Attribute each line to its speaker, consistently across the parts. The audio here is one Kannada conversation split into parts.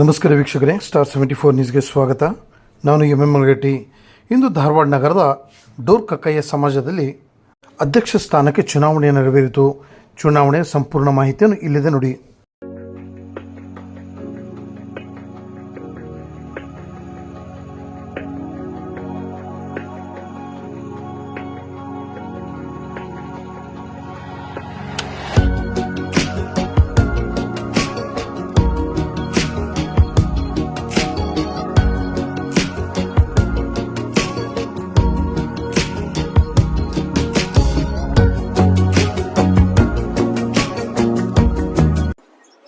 Speaker 1: ನಮಸ್ಕಾರ ವೀಕ್ಷಕರೇ ಸ್ಟಾರ್ ಸೆವೆಂಟಿ ಫೋರ್ ನ್ಯೂಸ್ಗೆ ಸ್ವಾಗತ. ನಾನು ಎಂ ಎಂ ಮಲ್ಗಟ್ಟಿ. ಇಂದು ಧಾರವಾಡ ನಗರದ ಡೋರ್ ಕಕ್ಕಯ್ಯ ಸಮಾಜದಲ್ಲಿ ಅಧ್ಯಕ್ಷ ಸ್ಥಾನಕ್ಕೆ ಚುನಾವಣೆ ನೆರವೇರಿತು. ಚುನಾವಣೆ ಸಂಪೂರ್ಣ ಮಾಹಿತಿಯನ್ನು ಇಲ್ಲಿದೆ ನೋಡಿ.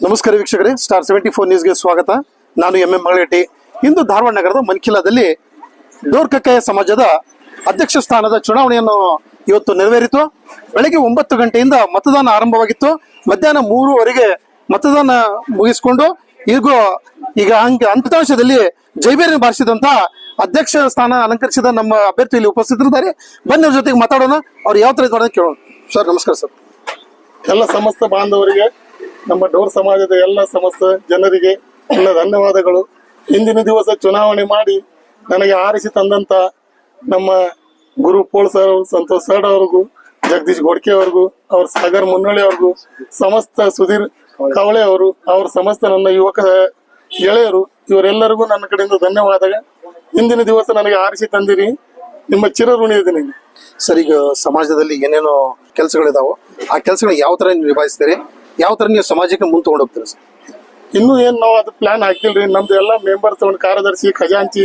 Speaker 1: ನಮಸ್ಕಾರ ವೀಕ್ಷಕರೇ ಸ್ಟಾರ್ ಸೆವೆಂಟಿ ಫೋರ್ ನ್ಯೂಸ್ಗೆ ಸ್ವಾಗತ. ನಾನು ಎಂ ಎಂ ಮಳಗಟ್ಟಿ ಇಂದು ಧಾರವಾಡ ನಗರದ ಮನ್ಕಿಲಾದಲ್ಲಿ ಡೋರ್ ಕಕ್ಕಯ್ಯ ಸಮಾಜದ ಅಧ್ಯಕ್ಷ ಸ್ಥಾನದ ಚುನಾವಣೆಯನ್ನು ಇವತ್ತು ನೆರವೇರಿತು. ಬೆಳಗ್ಗೆ ಒಂಬತ್ತು ಗಂಟೆಯಿಂದ ಮತದಾನ ಆರಂಭವಾಗಿತ್ತು. ಮಧ್ಯಾಹ್ನ ಮೂರುವರೆಗೆ ಮತದಾನ ಮುಗಿಸಿಕೊಂಡು, ಈಗ ಈಗ ಅಂಕ ಅಂಕಿತಾಂಶದಲ್ಲಿ ಜೈಬೇರಿನ ಬಾರಿಸಿದಂತ ಅಧ್ಯಕ್ಷ ಸ್ಥಾನ ಅಲಂಕರಿಸಿದ ನಮ್ಮ ಅಭ್ಯರ್ಥಿ ಇಲ್ಲಿ ಉಪಸ್ಥಿತರಿದ್ದಾರೆ. ಬನ್ನಿ ಅವ್ರ ಜೊತೆಗೆ ಮಾತಾಡೋಣ. ಅವ್ರು ಯಾವ ತರ ಕೇಳೋಣ. ಸರ್, ನಮಸ್ಕಾರ ಸರ್.
Speaker 2: ಎಲ್ಲ ಸಮಸ್ತ ಬಾಂಧವರಿಗೆ ನಮ್ಮ ಡೋರ್ ಸಮಾಜದ ಎಲ್ಲ ಸಮಸ್ತ ಜನರಿಗೆ ಎಲ್ಲ ಧನ್ಯವಾದಗಳು. ಇಂದಿನ ದಿವಸ ಚುನಾವಣೆ ಮಾಡಿ ನನಗೆ ಆರಿಸಿ ತಂದಂತ ನಮ್ಮ ಗುರು ಪೋಳ್ ಸರ್ ಸಂತೋಷ್ ಸರ್ ಅವ್ರಿಗೂ, ಜಗದೀಶ್ ಗೋಡ್ಕೆ ಅವ್ರಿಗೂ, ಅವ್ರ ಸಾಗರ್ ಮುನ್ನಳ್ಳಿ ಅವ್ರಿಗೂ, ಸಮಸ್ತ ಸುಧೀರ್ ಕವಳೆ ಅವರು, ಅವ್ರ ಸಮಸ್ತ ನನ್ನ ಯುವಕ ಗೆಳೆಯರು, ಇವರೆಲ್ಲರಿಗೂ ನನ್ನ ಕಡೆಯಿಂದ ಧನ್ಯವಾದ ಇಂದಿನ ದಿವಸ ನನಗೆ ಆರಿಸಿ ತಂದಿರಿ. ನಿಮ್ಮ ಚಿರಋಣಿ ಇದ್ದೀನಿ
Speaker 1: ಸರ್, ಈಗ ಸಮಾಜದಲ್ಲಿ ಏನೇನು ಕೆಲಸಗಳಿದಾವೋ, ಆ ಕೆಲಸಗಳು ಯಾವ ತರ ನಿಭಾಯಿಸ್ತೀರಿ? ಯಾವ ತರ ನೀವು ಸಮಾಜಕ್ಕೆ ಮುಂದೆ ತಗೊಂಡು ಹೋಗ್ತೀರಿ ಸರ್?
Speaker 2: ಇನ್ನೂ ಏನ್ ನಾವು ಅದು ಪ್ಲಾನ್ ಹಾಕಿಲ್ರಿ ನಮ್ದು ಎಲ್ಲ ಮೆಂಬರ್ ತಗೊಂಡು ಕಾರ್ಯದರ್ಶಿ ಖಜಾಂಚಿ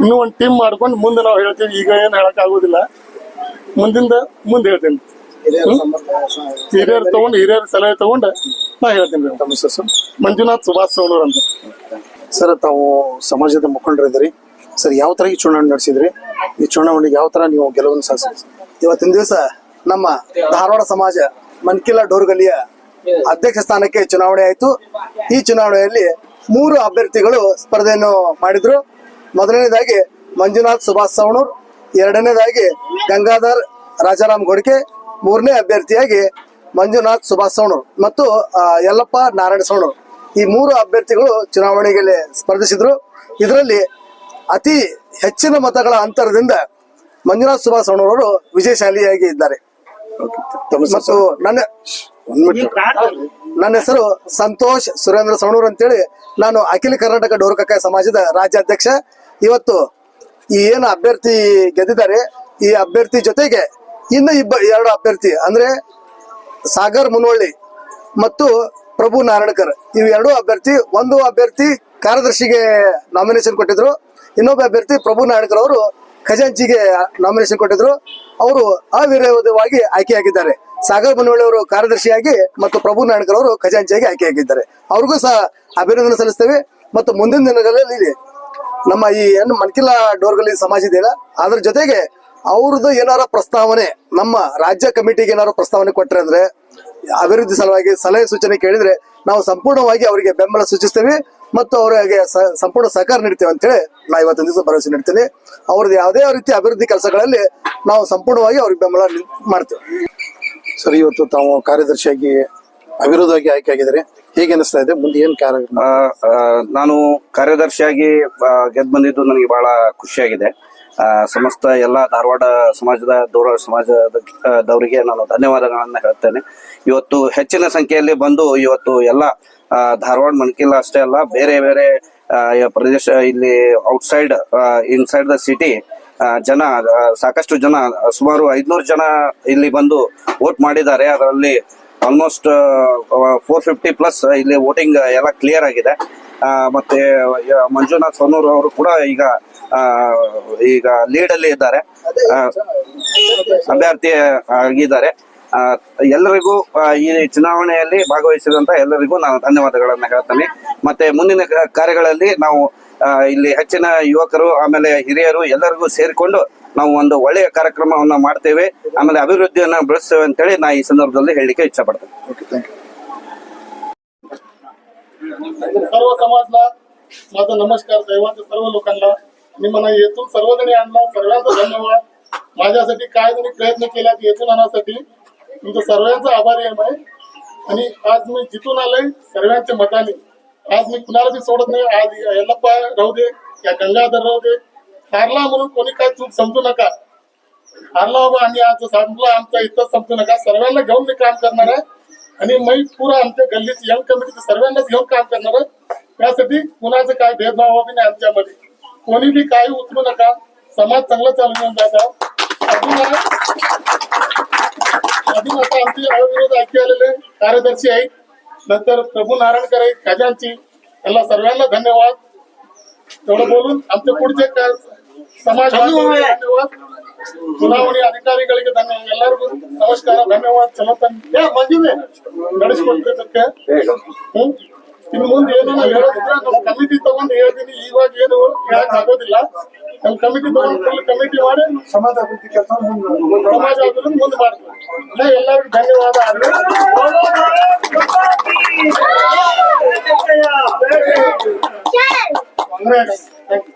Speaker 2: ಇನ್ನೂ ಒಂದು ಟೀಮ್ ಮಾಡ್ಕೊಂಡು ಮುಂದೆ ನಾವು ಹೇಳ್ತೀವಿ ಈಗ ಏನ್ ಹೇಳಕ್ ಆಗುದಿಲ್ಲ. ಮುಂದಿಂದ ಮುಂದೆ ಹೇಳ್ತೀನಿ. ಹಿರಿಯರು ತಗೊಂಡು ಹಿರಿಯರ ಸಲಹೆ ತಗೊಂಡು ನಾ ಹೇಳ್ತೀನಿ
Speaker 1: ನಮ್ಮ ಸರ್
Speaker 2: ಮಂಜುನಾಥ್ ಸುಭಾಷ್ ಸೌಣೂರ್ ಅಂತ.
Speaker 1: ಸರ್ ತಾವು ಸಮಾಜದ ಮುಖಂಡರಿದ್ದೀರಿ ಸರ್ ಯಾವ ತರ ಈ ಚುನಾವಣೆ ನಡೆಸಿದ್ರಿ? ಈ ಚುನಾವಣೆಗೆ ಯಾವ ತರ ನೀವು ಗೆಲುವನ್ನು ಸಾಧಿಸಿದ್ರಿ?
Speaker 3: ಇವತ್ತಿನ ದಿವಸ ನಮ್ಮ ಧಾರವಾಡ ಸಮಾಜ ಮನ್ಕಿಲ್ಲ ಡೋರ್ಗಲಿಯ ಅಧ್ಯಕ್ಷ ಸ್ಥಾನಕ್ಕೆ ಚುನಾವಣೆ ಆಯಿತು. ಈ ಚುನಾವಣೆಯಲ್ಲಿ ಮೂರು ಅಭ್ಯರ್ಥಿಗಳು ಸ್ಪರ್ಧೆಯನ್ನು ಮಾಡಿದ್ರು. ಮೊದಲನೇದಾಗಿ ಮಂಜುನಾಥ್ ಸುಭಾಷ್ ಸವಣೂರ್ ಎರಡನೇದಾಗಿ ಗಂಗಾಧರ್ ರಾಜಾರಾಮ್ ಗೋಡ್ಕೆ ಮೂರನೇ ಅಭ್ಯರ್ಥಿಯಾಗಿ ಮಂಜುನಾಥ್ ಸುಭಾಷ್ ಸವಣೂರ್ ಮತ್ತು ಯಲ್ಲಪ್ಪ ನಾರಾಯಣ ಸವಣೂರ್. ಈ ಮೂರು ಅಭ್ಯರ್ಥಿಗಳು ಚುನಾವಣೆಗೆ ಸ್ಪರ್ಧಿಸಿದ್ರು. ಇದರಲ್ಲಿ ಅತಿ ಹೆಚ್ಚಿನ ಮತಗಳ ಅಂತರದಿಂದ ಮಂಜುನಾಥ್ ಸುಭಾಷ್ ಅವರು ವಿಜಯಶಾಲಿಯಾಗಿ ಇದ್ದಾರೆ. ಮತ್ತು? ನನ್ನ ನನ್ನ ಹೆಸರು ಸಂತೋಷ್ ಸುರೇಂದ್ರ ಸವಣೂರ್ ಅಂತೇಳಿ. ನಾನು ಅಖಿಲ ಕರ್ನಾಟಕ ಡೋರ್ಕಕ್ಕ ಸಮಾಜದ ರಾಜ್ಯಾಧ್ಯಕ್ಷ. ಇವತ್ತು ಈ ಏನು ಅಭ್ಯರ್ಥಿ ಗೆದ್ದಿದ್ದಾರೆ ಈ ಅಭ್ಯರ್ಥಿ ಜೊತೆಗೆ ಇನ್ನು ಇಬ್ಬ ಎರಡು ಅಭ್ಯರ್ಥಿ ಅಂದ್ರೆ ಸಾಗರ್ ಮುನವಳ್ಳಿ ಮತ್ತು ಪ್ರಭು ನಾರಾಯಣಕರ್. ಇವು ಎರಡು ಅಭ್ಯರ್ಥಿ ಒಂದು ಅಭ್ಯರ್ಥಿ ಕಾರ್ಯದರ್ಶಿಗೆ ನಾಮಿನೇಷನ್ ಕೊಟ್ಟಿದ್ರು. ಇನ್ನೊಬ್ಬ ಅಭ್ಯರ್ಥಿ ಪ್ರಭು ನಾರಾಯಣಕರ್ ಅವರು ಖಜಾಂಚಿಗೆ ನಾಮಿನೇಷನ್ ಕೊಟ್ಟಿದ್ರು. ಅವರು ಅವಿರೋಧವಾಗಿ ಆಯ್ಕೆಯಾಗಿದ್ದಾರೆ. ಸಾಗರ್ ಮುನವಳ್ಳಿ ಅವರು ಕಾರ್ಯದರ್ಶಿಯಾಗಿ ಮತ್ತು ಪ್ರಭು ನಾಯಕರ್ ಅವರು ಖಜಾಂಚಿಯಾಗಿ ಆಯ್ಕೆಯಾಗಿದ್ದಾರೆ. ಅವ್ರಿಗೂ ಸಹ ಅಭಿನಂದನೆ ಸಲ್ಲಿಸ್ತೇವೆ. ಮತ್ತು ಮುಂದಿನ ದಿನಗಳಲ್ಲಿ ನಮ್ಮ ಈ ಏನು ಮನ್ಕಿಲ ಡೋರ್ಗಲ್ಲಿ ಸಮಾಜ ಇದೆಯಲ್ಲ, ಅದ್ರ ಜೊತೆಗೆ ಅವ್ರದ್ದು ಏನಾರ ಪ್ರಸ್ತಾವನೆ, ನಮ್ಮ ರಾಜ್ಯ ಕಮಿಟಿಗೆ ಏನಾರು ಪ್ರಸ್ತಾವನೆ ಕೊಟ್ಟರೆ ಅಂದ್ರೆ ಅಭಿವೃದ್ಧಿ ಸಲುವಾಗಿ ಸಲಹೆ ಸೂಚನೆ ಕೇಳಿದ್ರೆ ನಾವು ಸಂಪೂರ್ಣವಾಗಿ ಅವರಿಗೆ ಬೆಂಬಲ ಸೂಚಿಸ್ತೇವೆ ಮತ್ತು ಅವರಿಗೆ ಸಂಪೂರ್ಣ ಸಹಕಾರ ನೀಡ್ತೇವೆ ಅಂತೇಳಿ ನಾ ಇವತ್ತಿನ ದಿವಸ ಭರವಸೆ ನೀಡ್ತೇನೆ. ಅವ್ರದ್ದು ಯಾವುದೇ ರೀತಿ ಅಭಿವೃದ್ಧಿ ಕೆಲಸಗಳಲ್ಲಿ ನಾವು ಸಂಪೂರ್ಣವಾಗಿ ಅವ್ರಿಗೆ ಬೆಂಬಲ ಮಾಡ್ತೇವೆ.
Speaker 1: ಸರ್, ಇವತ್ತು ತಾವು ಕಾರ್ಯದರ್ಶಿಯಾಗಿ ಅವಿರೋಧವಾಗಿ ಆಯ್ಕೆ ಆಗಿದ್ದಾರೆ ಹೇಗೆ ಅನಿಸ್ತಾ ಇದೆ? ಮುಂದೆ ಏನ್ ಕಾರ್ಯಕ್ರಮ
Speaker 4: ನಾನು ಕಾರ್ಯದರ್ಶಿಯಾಗಿ ಗೆದ್ದು ಬಂದಿದ್ದು ನನಗೆ ಬಹಳ ಖುಷಿಯಾಗಿದೆ. ಸಮಸ್ತ ಎಲ್ಲ ಧಾರವಾಡ ಸಮಾಜದ, ದೂರ ಸಮಾಜದವರಿಗೆ ನಾನು ಧನ್ಯವಾದಗಳನ್ನು ಹೇಳ್ತೇನೆ. ಇವತ್ತು ಹೆಚ್ಚಿನ ಸಂಖ್ಯೆಯಲ್ಲಿ ಬಂದು ಇವತ್ತು ಎಲ್ಲ ಧಾರವಾಡ ಮಣಕಿಲ್ಲ ಅಷ್ಟೇ ಅಲ್ಲ, ಬೇರೆ ಬೇರೆ ಪ್ರದೇಶ, ಇಲ್ಲಿ ಔಟ್ಸೈಡ್ ಇನ್ಸೈಡ್ ದ ಸಿಟಿ ಜನ ಸಾಕಷ್ಟು ಜನ, ಸುಮಾರು ಐದ್ನೂರು ಜನ ಇಲ್ಲಿ ಬಂದು ವೋಟ್ ಮಾಡಿದ್ದಾರೆ. ಅದರಲ್ಲಿ ಆಲ್ಮೋಸ್ಟ್ ಫೋರ್ ಫಿಫ್ಟಿ ಪ್ಲಸ್ ಇಲ್ಲಿ ವೋಟಿಂಗ್ ಎಲ್ಲ ಕ್ಲಿಯರ್ ಆಗಿದೆ. ಮತ್ತೆ ಮಂಜುನಾಥ್ ಸೋನೂರ್ ಅವರು ಕೂಡ ಈಗ ಈಗ ಲೀಡ್ ಅಲ್ಲಿ ಇದ್ದಾರೆ. ಅಭ್ಯರ್ಥಿ ಆಗಿದ್ದಾರೆ. ಎಲ್ಲರಿಗೂ ಈ ಚುನಾವಣೆಯಲ್ಲಿ ಭಾಗವಹಿಸಿದಂತ ಎಲ್ಲರಿಗೂ ನಾನು ಧನ್ಯವಾದಗಳನ್ನು ಹೇಳ್ತೇನೆ. ಮತ್ತೆ ಮುಂದಿನ ಕಾರ್ಯಗಳಲ್ಲಿ ನಾವು ಇಲ್ಲಿ ಹೆಚ್ಚಿನ ಯುವಕರು ಆಮೇಲೆ ಹಿರಿಯರು ಎಲ್ಲರಿಗೂ ಸೇರಿಕೊಂಡು ನಾವು ಒಂದು ಒಳ್ಳೆಯ ಕಾರ್ಯಕ್ರಮವನ್ನ ಮಾಡ್ತೇವೆ ಆಮೇಲೆ ಅಭಿವೃದ್ಧಿಯನ್ನ ಬೆಳೆಸ್ತೇವೆ ಅಂತೇಳಿ ನಾ ಈ ಸಂದರ್ಭದಲ್ಲಿ ಹೇಳಲಿಕ್ಕೆ ಇಚ್ಛೆ ಪಡ್ತೇನೆ
Speaker 1: ಓಕೆ ಥ್ಯಾಂಕ್ यू
Speaker 2: सर्व समाजला माझा नमस्कार दैवाचं सर्व लोकांना आणि मला येथून सर्वजणी आणला सर्वांचा धन्यवाद माझ्यासाठी काय जणी प्रयत्न केला की येथून आणण्यासाठी तुमचं सर्वांचा आभारी आहे मी आणि आज मी जिथून आलोय सर्वांच्या मताने आज मी कुणाला बी सोडत नाही. आज यल्लप्पा राहू दे या गंगाधर राहू दे. हारला म्हणून कोणी काय चूक समजू नका. हारला बाबा आम्ही आज संपला आमचा इथं समजू नका. सर्वांना घेऊन मी काम करणार आहे. आणि मी पुरा आमच्या गल्लीत यंग कमिटी सर्वांनाच घेऊन काम करणार आहे. त्यासाठी कुणाचं काय भेदभाव हवा नाही आमच्यामध्ये. कोणी बी काही उचलू नका. समाज चांगला चालू घेऊन जाता. अजून अजून आता आमचे अविरोध ऐकी आलेले कार्यदर्शी आहेत. नंतर प्रभू नारायणकर आहेत खजांची यांना सर्वांना धन्यवाद तेवढं बोलून आमचे पुढचे काय समाज ಬಾಂಧವರಿಗೆ धन्यवाद ಚುನಾವಣೆ ಅಧಿಕಾರಿಗಳಿಗೆ ಧನ್ಯ ಎಲ್ಲರಿಗೂ ನಮಸ್ಕಾರ ಧನ್ಯವಾದ ಚಲೋ ನಡೆಸಿಕೊಟ್ಟಿದ್ದಕ್ಕೆ ಹ್ಮ್ ಇನ್ನು ಮುಂದೆ ಏನನ್ನ ಹೇಳೋದಿದ್ರೆ ನಮ್ಮ ಕಮಿಟಿ ತಗೊಂಡು ಹೇಳ್ತೀನಿ. ಇವಾಗ ಏನು ಹೇಳಕ್ ಆಗೋದಿಲ್ಲ. ನಮ್ಮ ಕಮಿಟಿ ತಗೊಂಡು ಕಮಿಟಿ ಮಾಡಿ
Speaker 3: ಸಮಾಜ ಅಭಿವೃದ್ಧಿ ಕೆಲಸ
Speaker 2: ಸಮಾಜ ಅಭಿವೃದ್ಧಿ ಮುಂದೆ ಮಾಡ್ತೀವಿ. ಎಲ್ಲರಿಗೂ ಧನ್ಯವಾದ. ಕಾಂಗ್ರೆಸ್. ಥ್ಯಾಂಕ್ ಯು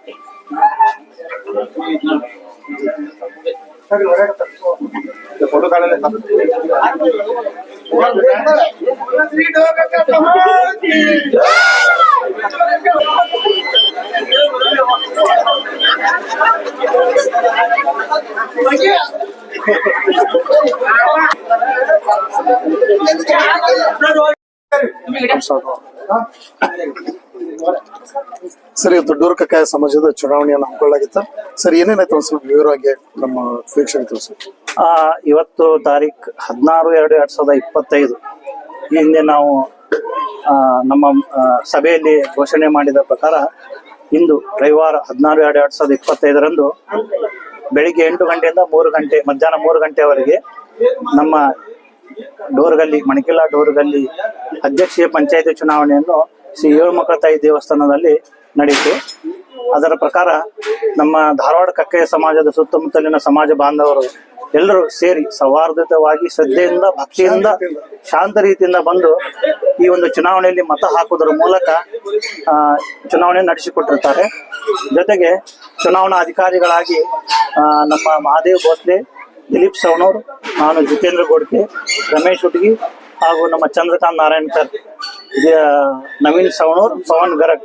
Speaker 1: ಸರ್ ಇವತ್ತು ಕಕ್ಕಾಯ ಸಮಾಜದ ಚುನಾವಣೆಯನ್ನು ಹಮ್ಮಿಕೊಳ್ಳಾಗಿತ್ತ ಸರ್ ಏನೇನಾಯ್ತು ಒಂದ್ ಸ್ವಲ್ಪ ವಿವರವಾಗಿ ನಮ್ಮ ವೀಕ್ಷಕ ತಿಳಿಸಿ.
Speaker 5: ಇವತ್ತು ತಾರೀಖ್ ಹದಿನಾರು ಎರಡು ಎರಡ್ ಸಾವಿರದ ಇಪ್ಪತ್ತೈದು. ಹಿಂದೆ ನಾವು ನಮ್ಮ ಸಭೆಯಲ್ಲಿ ಘೋಷಣೆ ಮಾಡಿದ ಪ್ರಕಾರ ಇಂದು ರವಿವಾರ ಹದಿನಾರು ಎರಡು ಎರಡ್ ಸಾವಿರದ ಇಪ್ಪತ್ತೈದರಂದು ಬೆಳಿಗ್ಗೆ ಎಂಟು ಗಂಟೆಯಿಂದ ಮೂರು ಗಂಟೆ, ಮಧ್ಯಾಹ್ನ ಮೂರು ಗಂಟೆವರೆಗೆ ನಮ್ಮ ಡೋರ್ಗಲ್ಲಿ ಮಣಕಿಲ್ಲ ಡೋರ್ಗಲ್ಲಿ ಅಧ್ಯಕ್ಷೀಯ ಪಂಚಾಯತಿ ಚುನಾವಣೆಯನ್ನು ಶ್ರೀ ಏಳುಮಕ್ಕಳ ತಾಯಿ ದೇವಸ್ಥಾನದಲ್ಲಿ ನಡೆಯಿತು. ಅದರ ಪ್ರಕಾರ ನಮ್ಮ ಧಾರವಾಡ ಕಕ್ಕೆಯ ಸಮಾಜದ ಸುತ್ತಮುತ್ತಲಿನ ಸಮಾಜ ಬಾಂಧವರು ಎಲ್ಲರೂ ಸೇರಿ ಸೌಹಾರ್ದವಾಗಿ ಶ್ರದ್ಧೆಯಿಂದ, ಭಕ್ತಿಯಿಂದ, ಶಾಂತ ರೀತಿಯಿಂದ ಬಂದು ಈ ಒಂದು ಚುನಾವಣೆಯಲ್ಲಿ ಮತ ಹಾಕುವುದರ ಮೂಲಕ ಚುನಾವಣೆ ನಡೆಸಿಕೊಟ್ಟಿರ್ತಾರೆ. ಜೊತೆಗೆ ಚುನಾವಣಾ ಅಧಿಕಾರಿಗಳಾಗಿ ನಮ್ಮ ಮಹಾದೇವ್ ಭೋಸ್ಲೆ, ದಿಲೀಪ್ ಸವಣೂರ್, ನಾನು ಜಿತೇಂದ್ರ ಗೋಡ್ಕೆ, ರಮೇಶ್ ಹುಡುಗಿ ಹಾಗೂ ನಮ್ಮ ಚಂದ್ರಕಾಂತ್ ಸರ್ ನವೀನ್ ಸವಣೂರ್, ಪವನ್ ಗರಗ್.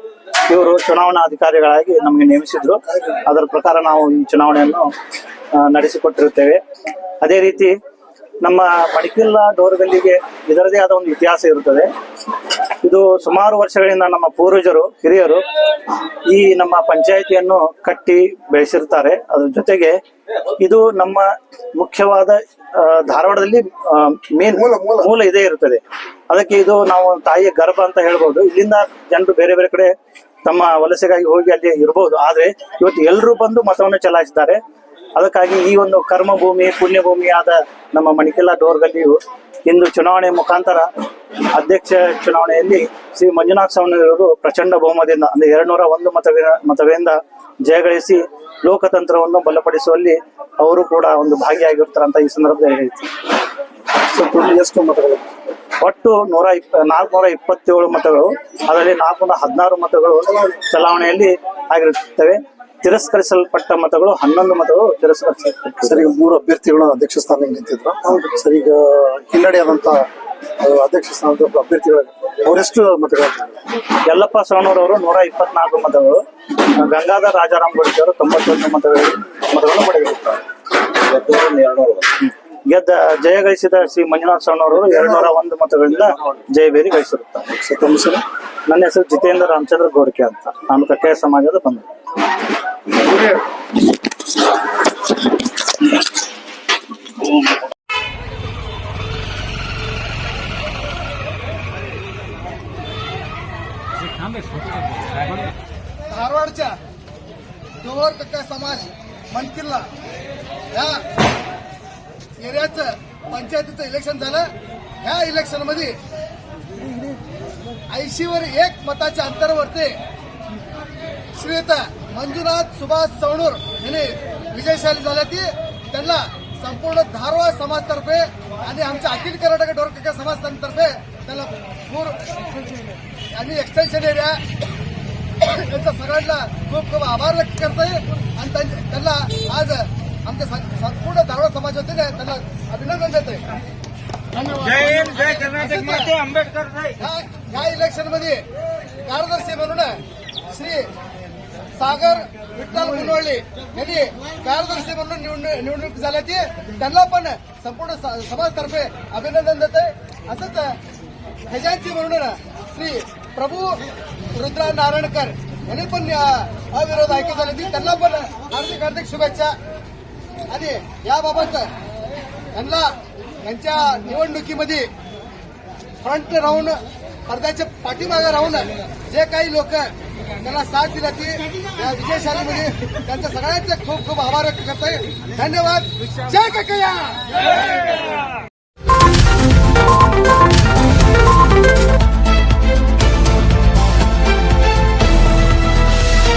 Speaker 5: ಇವರು ಚುನಾವಣಾ ಅಧಿಕಾರಿಗಳಾಗಿ ನಮಗೆ ನೇಮಿಸಿದ್ರು. ಅದರ ಪ್ರಕಾರ ನಾವು ಈ ಚುನಾವಣೆಯನ್ನು ನಡೆಸಿಕೊಟ್ಟಿರುತ್ತೇವೆ. ಅದೇ ರೀತಿ ನಮ್ಮ ಮಡಿಕಿಲ್ಲ ಡೋರ್ಗಲ್ಲಿಗೆ ಇದರದೇ ಆದ ಒಂದು ಇತಿಹಾಸ ಇರುತ್ತದೆ. ಇದು ಸುಮಾರು ವರ್ಷಗಳಿಂದ ನಮ್ಮ ಪೂರ್ವಜರು ಹಿರಿಯರು ಈ ನಮ್ಮ ಪಂಚಾಯಿತಿಯನ್ನು ಕಟ್ಟಿ ಬೆಳೆಸಿರ್ತಾರೆ. ಅದ್ರ ಜೊತೆಗೆ ಇದು ನಮ್ಮ ಮುಖ್ಯವಾದ ಧಾರವಾಡದಲ್ಲಿ ಮೇನ್ ಮೂಲ ಇದೇ ಇರುತ್ತದೆ. ಅದಕ್ಕೆ ಇದು ನಾವು ತಾಯಿಯ ಗರ್ಭ ಅಂತ ಹೇಳ್ಬೋದು. ಇಲ್ಲಿಂದ ಜನರು ಬೇರೆ ಬೇರೆ ಕಡೆ ತಮ್ಮ ವಲಸೆಗಾಗಿ ಹೋಗಿ ಅಲ್ಲಿ ಇರಬಹುದು ಆದ್ರೆ ಇವತ್ತು ಎಲ್ಲರೂ ಬಂದು ಮತವನ್ನು ಚಲಾಯಿಸಿದ್ದಾರೆ. ಅದಕ್ಕಾಗಿ ಈ ಒಂದು ಕರ್ಮ ಭೂಮಿ ಪುಣ್ಯ ಭೂಮಿಯಾದ ನಮ್ಮ ಮಣಿಕೆಲ್ಲ ಡೋರ್ಗಲ್ಲಿಯು ಇಂದು ಚುನಾವಣೆ ಮುಖಾಂತರ ಅಧ್ಯಕ್ಷ ಚುನಾವಣೆಯಲ್ಲಿ ಶ್ರೀ ಮಂಜುನಾಥ್ ಸ್ವಾಮಿಯವರು ಪ್ರಚಂಡ ಬಹುಮತದಿಂದ ಅಂದ್ರೆ ಎರಡ್ನೂರ ಒಂದು ಮತವೇ ಮತಗಳಿಂದ ಜಯಗಳಿಸಿ ಲೋಕತಂತ್ರವನ್ನು ಬಲಪಡಿಸುವಲ್ಲಿ ಅವರು ಕೂಡ ಒಂದು ಭಾಗಿಯಾಗಿರ್ತಾರಂತ ಈ ಸಂದರ್ಭದಲ್ಲಿ
Speaker 1: ಸೊ ಎಷ್ಟು ಮತಗಳು.
Speaker 5: ಒಟ್ಟು ನೂರ ಇಪ್ಪ ನಾಲ್ಕುನೂರ ಇಪ್ಪತ್ತೇಳು ಮತಗಳು ಅದರಲ್ಲಿ ನಾಲ್ಕುನೂರ ಹದಿನಾರು ಮತಗಳು ಚಲಾವಣೆಯಲ್ಲಿ ಆಗಿರುತ್ತವೆ. ತಿರಸ್ಕರಿಸಲ್ಪಟ್ಟ ಮತಗಳು ಹನ್ನೊಂದು ಮತಗಳು ತಿರಸ್ಕರಿಸಲ್ಪಟ್ಟು
Speaker 1: ಸರಿ ಮೂರು ಅಭ್ಯರ್ಥಿಗಳು ಅಧ್ಯಕ್ಷ ಸ್ಥಾನ ನಿಂತಿದ್ರು? ಸರಿ ಈಗ ಹಿನ್ನಡೆಯಾದಂತ ಆದಂತ ಅಧ್ಯಕ್ಷ ಸ್ಥಾನದ ಅಭ್ಯರ್ಥಿಗಳು ಅವರೆಷ್ಟು ಮತಗಳು
Speaker 5: ಯಲ್ಲಪ್ಪ ಸೋಣೂರವರು ಅವರು ನೂರ ಇಪ್ಪತ್ನಾಲ್ಕು ಮತಗಳು ಗಂಗಾಧರ್ ರಾಜಾರಾಮ್ ಗೋಡ್ಕೆ ಅವರು ತೊಂಬತ್ತೊಂದು ಮತಗಳು ಮತಗಳನ್ನು ಪಡೆದಿರುತ್ತಾರೆ ಗೆದ್ದ ಜಯ ಗಳಿಸಿದ ಶ್ರೀ ಮಂಜುನಾಥ ಸಣ್ಣವರು ಅವರು ಎರಡ್ನೂರ ಒಂದು ಮತಗಳಿಂದ ಜಯಬೇರಿ ಗಳಿಸಿರುತ್ತಾರೆ.
Speaker 1: ಸರ್
Speaker 5: ನನ್ನ ಹೆಸರು ಜಿತೇಂದ್ರ ರಾಮಚಂದ್ರ ಗೋಡ್ಕೆ ಅಂತ. ನಾನು ಕಟ್ಟೆಯ ಸಮಾಜದ ಬಂಧು.
Speaker 3: एरियाचं पंचायतीचं इलेक्शन झालं. ह्या इलेक्शनमध्ये ऐंशीवर एक मताच्या अंतरावरती श्रीता मंजुनाथ सुभाष चवणूर यांनी विजयशाली झाल्या ती. त्यांना संपूर्ण धारवा समाजतर्फे आणि आमच्या अखिल कर्नाटक डोरकक्का समाजतर्फे त्याला पूर आणि एक्सटेन्शन एरिया त्यांचा सगळ्यांना खूप खूप आभार व्यक्त करतोय. आणि त्यां- त्यांना आज आमच्या सं- संपूर्ण धारवाड समाज वतीने त्यांना अभिनंदन देतोय.
Speaker 2: धन्यवाद.
Speaker 3: ह्या ह्या इलेक्शनमध्ये कार्यदर्शी म्हणून श्री सागर विठ्ठल मुनवळी यांनी कार्यदर्शी म्हणून निवडणूक निवडणूक झाल्याची त्यांना पण संपूर्ण स- समाजातर्फे अभिनंदन देते असंच खजांची म्हणून श्री प्रभू रुद्रा नारायणकर यांनी पण अविरोध ऐकत झाल्याची त्यांना पण हार्दिक हार्दिक शुभेच्छा. आणि याबाबत यांना यांच्या निवडणुकीमध्ये फ्रंट राहून पडद्याच्या पाठीमागे राहून जे काही लोक त्यांना साथ दिला ती या विजयशालीमध्ये त्यांचा सगळ्यांचे खूप खूप आभार व्यक्त करतोय. धन्यवाद. जय ककया